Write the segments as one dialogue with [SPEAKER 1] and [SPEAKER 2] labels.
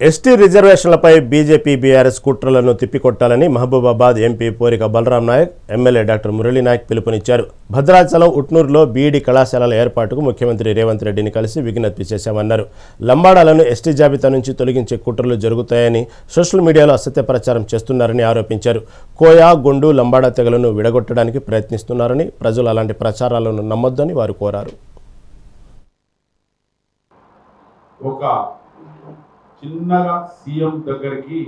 [SPEAKER 1] ST రిజర్వేషన్లపై BJP BRS కుట్రలను తిప్పికొట్టాలని Mahabubabad MP Porika Balram Naik MLA doctor Murali Naik పిలుపునిచ్చారు. Bhadrachalam ఉట్నూరులో BEd కళాశాలల ఏర్పాటుకు ముఖ్యమంత్రి రేవంత్ రెడ్డిని కలిసి విజ్ఞప్తి చేశామన్నారు. లంబాడాలను ఎస్టీ జాబితా నుంచి తొలగించే కుట్రలు జరుగుతాయని సోషల్ మీడియాలో అసత్య ప్రచారం చేస్తున్నారని ఆరోపించారు. కోయా గొండు లంబాడా తెగలను విడగొట్టడానికి ప్రయత్నిస్తున్నారని ప్రజలు అలాంటి ప్రచారాలను నమ్మొద్దని వారు కోరారు.
[SPEAKER 2] ఒక చిన్నగా సీఎం దగ్గరికి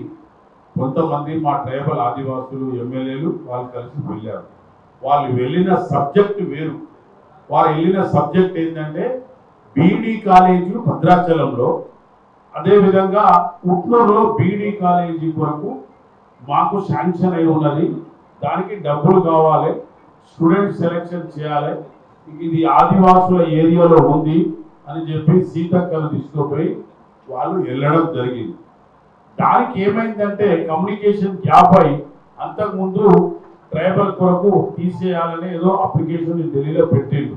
[SPEAKER 2] కొంతమంది మా ట్రైబల్ ఆదివాసులు ఎమ్మెల్యేలు వాళ్ళు కలిసి వెళ్ళారు. వాళ్ళు వెళ్ళిన సబ్జెక్ట్ వేరు. వారు వెళ్ళిన సబ్జెక్ట్ ఏంటంటే బీడీ కాలేజీలు భద్రాచలంలో. అదేవిధంగా ఉట్లూరులో బీడీ కాలేజీ కొరకు మాకు శాంక్షన్ అయి ఉన్నది. దానికి డబ్బులు కావాలి. స్టూడెంట్ సెలెక్షన్ చేయాలి. ఇది ఆదివాసుల ఏరియాలో ఉంది అని చెప్పి సీతక్కలు తీసుకుపోయి వాళ్ళు వెళ్ళడం జరిగింది. దానికి ఏమైందంటే కమ్యూనికేషన్ గ్యాప్ అయి అంతకుముందు ట్రైబల్ కొరకు తీసేయాలని ఏదో అప్లికేషన్ ఢిల్లీలో పెట్టిండు.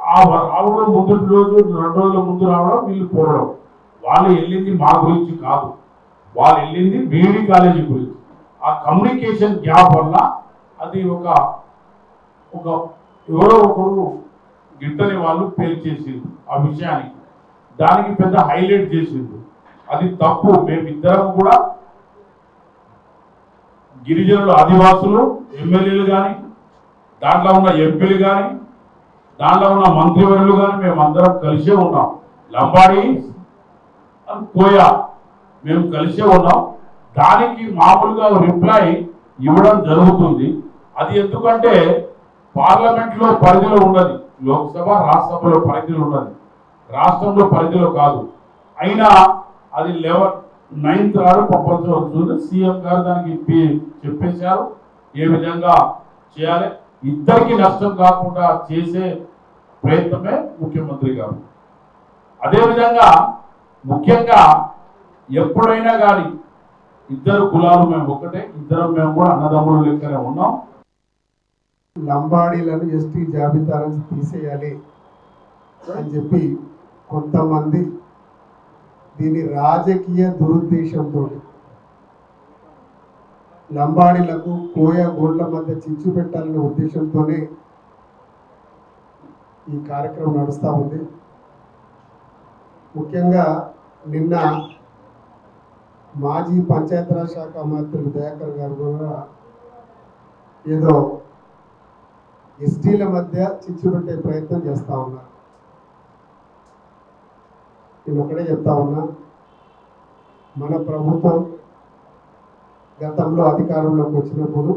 [SPEAKER 2] ఆ రావడం ముందు రోజు రెండు రోజుల ముందు రావడం వీళ్ళు పోవడం. వాళ్ళు వెళ్ళింది మా గురించి కాదు. వాళ్ళు వెళ్ళింది బీడీ కాలేజీ గురించి. ఆ కమ్యూనికేషన్ గ్యాప్ వల్ల అది ఒక ఒక ఎవరో ఒకరు గిట్టని వాళ్ళు పేల్చేసింది ఆ విషయానికి. దానికి పెద్ద హైలైట్ చేసింది. అది తప్పు. మేమిద్దరం కూడా గిరిజనులు ఆదివాసులు ఎమ్మెల్యేలు కానీ దాంట్లో ఉన్న ఎంపీలు కానీ దాంట్లో ఉన్న మంత్రివర్యులు కానీ మేమందరం కలిసే ఉన్నాం. లంబాడి కోయా మేము కలిసే ఉన్నాం. దానికి మామూలుగా రిప్లై ఇవ్వడం జరుగుతుంది. అది ఎందుకంటే పార్లమెంట్లో పరిధిలో ఉన్నది. లోక్సభ రాజ్యసభలో పరిధిలో ఉన్నది. రాష్ట్రంలో పరిధిలో కాదు. అయినా అది లెవెన్ నైన్త్ నాడు పంపించవచ్చు సీఎం గారు దానికి చెప్పేశారు. ఏ విధంగా చేయాలి? ఇద్దరికి నష్టం కాకుండా చేసే ప్రయత్నమే ముఖ్యమంత్రి గారు. అదేవిధంగా ముఖ్యంగా ఎప్పుడైనా కానీ ఇద్దరు కులాలు మేము ఒకటే ఇద్దరం మేము కూడా అన్నదమ్ములు లెక్కనే ఉన్నాం.
[SPEAKER 3] లంబాడీలను ఎస్టీ జాబితా నుంచి తీసేయాలి అని చెప్పి కొంతమంది దీని రాజకీయ దురుద్దేశంతో లంబాడీలకు కోయ గోళ్ళ మధ్య చిచ్చు పెట్టాలనే ఉద్దేశంతోనే ఈ కార్యక్రమం నడుస్తూ ఉంది. ముఖ్యంగా నిన్న మాజీ పంచాయతీరాజ్ శాఖ మంత్రులు దయాకర్ గారు కూడా ఏదో ఎస్టీల మధ్య చిచ్చు పెట్టే ప్రయత్నం చేస్తూ ఉన్నారు. నేను ఒకటే చెప్తా ఉన్నా మన ప్రభుత్వం గతంలో అధికారంలోకి వచ్చినప్పుడు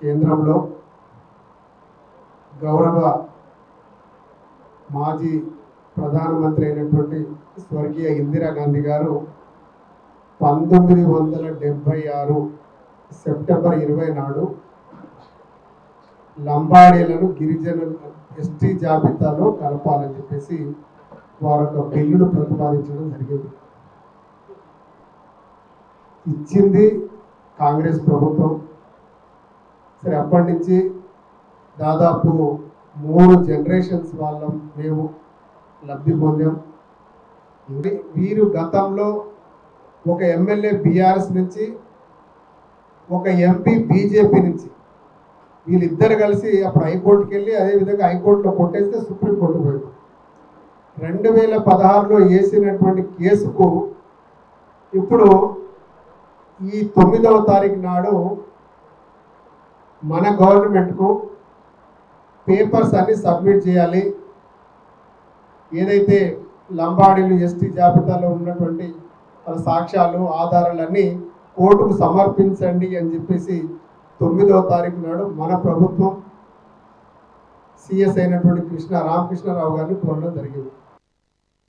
[SPEAKER 3] కేంద్రంలో గౌరవ మాజీ ప్రధానమంత్రి అయినటువంటి స్వర్గీయ ఇందిరాగాంధీ గారు పంతొమ్మిది వందల డెబ్భై ఆరు సెప్టెంబర్ ఇరవై నాడు లంబాడీలను గిరిజనులు ఎస్టీ జాబితాలో కలపాలని చెప్పేసి వారి యొక్క పెళ్ళిను ప్రతిపాదించడం జరిగింది. ఇచ్చింది కాంగ్రెస్ ప్రభుత్వం. సరే అప్పటి నుంచి దాదాపు మూడు జనరేషన్స్ వాళ్ళం మేము లబ్ధి పొందాం. వీరు గతంలో ఒక ఎమ్మెల్యే బీఆర్ఎస్ నుంచి ఒక ఎంపీ బీజేపీ నుంచి వీళ్ళిద్దరు కలిసి అప్పుడు హైకోర్టుకి వెళ్ళి అదేవిధంగా హైకోర్టులో కొట్టేస్తే సుప్రీంకోర్టు పోయింది. రెండు వేల పదహారులో వేసినటువంటి కేసుకు ఇప్పుడు ఈ తొమ్మిదవ తారీఖు నాడు మన గవర్నమెంట్కు పేపర్స్ అన్ని సబ్మిట్ చేయాలి. ఏదైతే లంబాడీలు ఎస్టీ జాబితాలో ఉన్నటువంటి వాళ్ళ సాక్ష్యాలు ఆధారాలన్నీ కోర్టుకు సమర్పించండి అని చెప్పేసి తొమ్మిదవ తారీఖు నాడు మన ప్రభుత్వం సిఎస్ అయినటువంటి కృష్ణ రామకృష్ణారావు గారిని కోరడం జరిగింది.